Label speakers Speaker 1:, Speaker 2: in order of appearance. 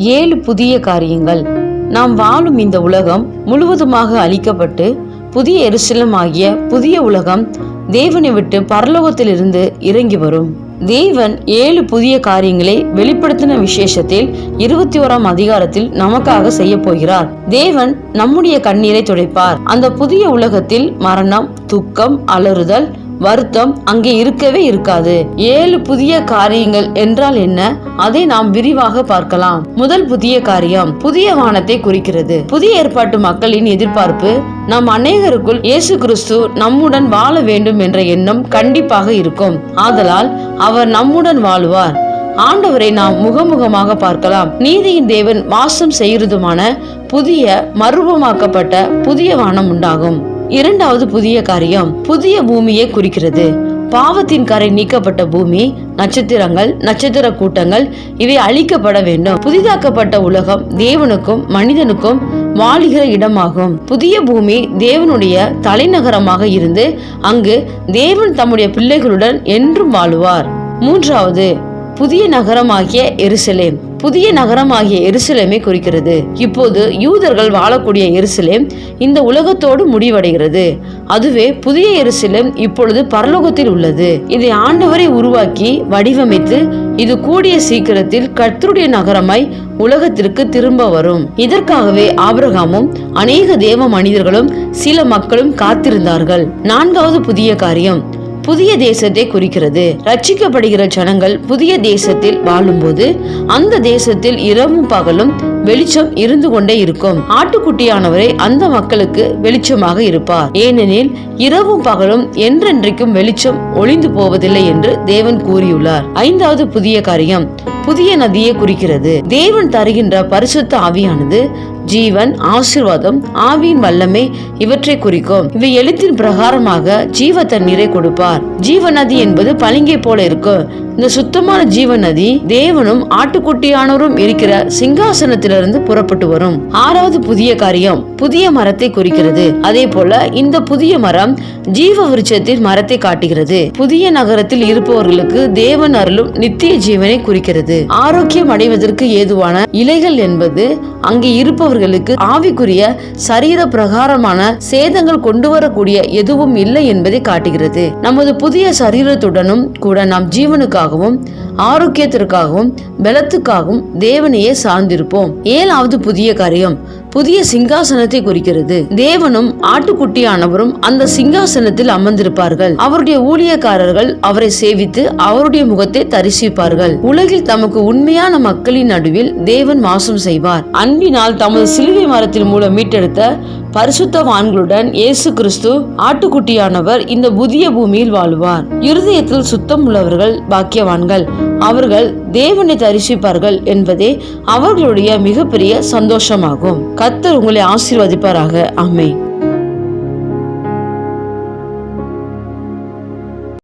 Speaker 1: ஏழு புதிய காரியங்கள். நாம் வாழும் இந்த உலகம் முழுவதுமாக அழிக்கப்பட்டு புதிய எருசலம் ஆகிய புதிய உலகம் தேவனை விட்டு பரலோகத்திலிருந்து இறங்கி வரும். தேவன் ஏழு புதிய காரியங்களை வெளிப்படுத்தின விசேஷத்தில் இருபத்தி ஓராம் அதிகாரத்தில் நமக்காக செய்ய போகிறார். தேவன் நம்முடைய கண்ணீரை துடைப்பார். அந்த புதிய உலகத்தில் மரணம் துக்கம் அலறுதல் வருத்தம் அங்கே இருக்கவே இருக்காது. ஏழு புதிய காரியங்கள் என்றால் என்ன? அதை நாம் விரிவாக பார்க்கலாம். முதல் புதிய காரியம் புதிய வானத்தை குறிக்கிறது. புதிய ஏற்பாட்டு மக்களின் எதிர்பார்ப்பு நம் அநேகருக்குள் இயேசு கிறிஸ்து நம்முடன் வாழ வேண்டும் என்ற எண்ணம் கண்டிப்பாக இருக்கும். ஆதலால் அவர் நம்முடன் வாழுவார். ஆண்டவரை நாம் முகமுகமாக பார்க்கலாம். நீதியின் தேவன் வாசம் செய்கிறதுமான புதிய மறுபமாக்கப்பட்ட புதிய வானம் உண்டாகும். இரண்டாவது புதிய காரியம் புதிய பூமியை குறிக்கிறது. பாவத்தின் கரை நீக்கப்பட்ட பூமி நட்சத்திரங்கள் நட்சத்திர கூட்டங்கள் இவை அழிக்கப்பட வேண்டும். புதிதாக்கப்பட்ட உலகம் தேவனுக்கும் மனிதனுக்கும் வாழுகிற இடமாகும். புதிய பூமி தேவனுடைய தலைநகரமாக இருந்து அங்கு தேவன் தம்முடைய பிள்ளைகளுடன் என்றும் வாழுவார். மூன்றாவது புதிய நகரமாகிய எருசலேம். புதிய நகரமாகிய எருசலேமை குறிக்கிறது. இப்போது யூதர்கள் வாழக்கூடிய எருசலேம் இந்த உலகத்தோடு முடிவடைகிறது. அதுவே புதிய எருசலேம் இப்பொழுது பரலோகத்தில் உள்ளது. இதை ஆண்டவரை உருவாக்கி வடிவமைத்து இது கூடிய சீக்கிரத்தில் கர்த்தருடைய நகரமாய் உலகத்திற்கு திரும்ப வரும். இதற்காகவே ஆபிரகாமும் அநேக தேவ மனிதர்களும் சில மக்களும் காத்திருந்தார்கள். நான்காவது புதிய காரியம். புதிய தேசத்தை குறிக்கிறது. ரட்சிக்கப்படுகிற ஜனங்கள் புதிய தேசத்தில் வாழும்போது அந்த தேசத்தில் இரவும் பகலும் வெளிச்சம் இருந்து கொண்டே இருக்கும். ஆட்டுக்குட்டியானவரே அந்த மக்களுக்கு வெளிச்சமாக இருப்பார். ஏனெனில் இரவும் பகலும் என்றென்றைக்கும் வெளிச்சம் ஒளிந்து போவதில்லை என்று தேவன் கூறியுள்ளார். ஐந்தாவது புதிய காரியம் புதிய நதியை குறிக்கிறது. தேவன் தருகின்ற பரிசுத்த ஆவியானது ஜீவன் ஆசிர்வாதம் ஆவியின் வல்லமை இவற்றை குறிக்கும். இவை எழுத்தின் பிரகாரமாக ஜீவ தண்ணீரை கொடுப்பார். ஜீவநதி என்பது பளிங்கை போல இருக்கும். இந்த சுத்தமான ஜீவ நதி தேவனும் ஆட்டுக்குட்டியானோரும் இருக்கிற சிங்காசனத்திலிருந்து புறப்பட்டு வரும். ஆறாவது புதிய காரியம் புதிய மரத்தை குறிக்கிறது. அதே போல இந்த புதிய மரம் ஜீவ விருட்சத்தின் மரத்தை காட்டுகிறது. புதிய நகரத்தில் இருப்பவர்களுக்கு தேவன் அருளும் நித்திய ஜீவனை குறிக்கிறது. ஆரோக்கியம் அடைவதற்கு ஏதுவான இலைகள் என்பது அங்கே இருப்பவர்களுக்கு ஆவிக்குரிய சரீர பிரகாரமான சேதங்கள் கொண்டு வரக்கூடிய எதுவும் இல்லை என்பதை காட்டுகிறது. நமது புதிய சரீரத்துடனும் கூட நாம் ஜீவனுக்காக ஜீவனுக்காகவும் ஆரோக்கியத்திற்காகவும் பலத்துக்காகவும் தேவனையே சார்ந்திருப்போம். ஏழாவது புதிய காரியம் புதிய சிங்காசனத்தை குறிக்கிறது. தேவனும் ஆட்டுக்குட்டியானவரும் அந்த சிங்காசனத்தில் அமர்ந்திருப்பார்கள். அவருடைய ஊழியக்காரர்கள் அவரை சேவித்து அவருடைய முகத்தை தரிசிப்பார்கள். உலகில் தமக்கு உண்மையான மக்களின் நடுவில் தேவன் வாசம் செய்வார். அன்பினால் தமது சிலுவை மரத்தின் மூலம் மீட்டெடுத்த பரிசுத்தவான்களுடன் இயேசு கிறிஸ்து ஆட்டுக்குட்டியானவர் இந்த புதிய பூமியில் வாழுவார். இருதயத்தில் சுத்தம் உள்ளவர்கள் பாக்கியவான்கள். அவர்கள் தேவனை தரிசிப்பார்கள் என்பதே அவர்களுடைய மிகப்பெரிய சந்தோஷமாகும். கத்தர் உங்களை ஆசீர்வதிப்பாராக. அமை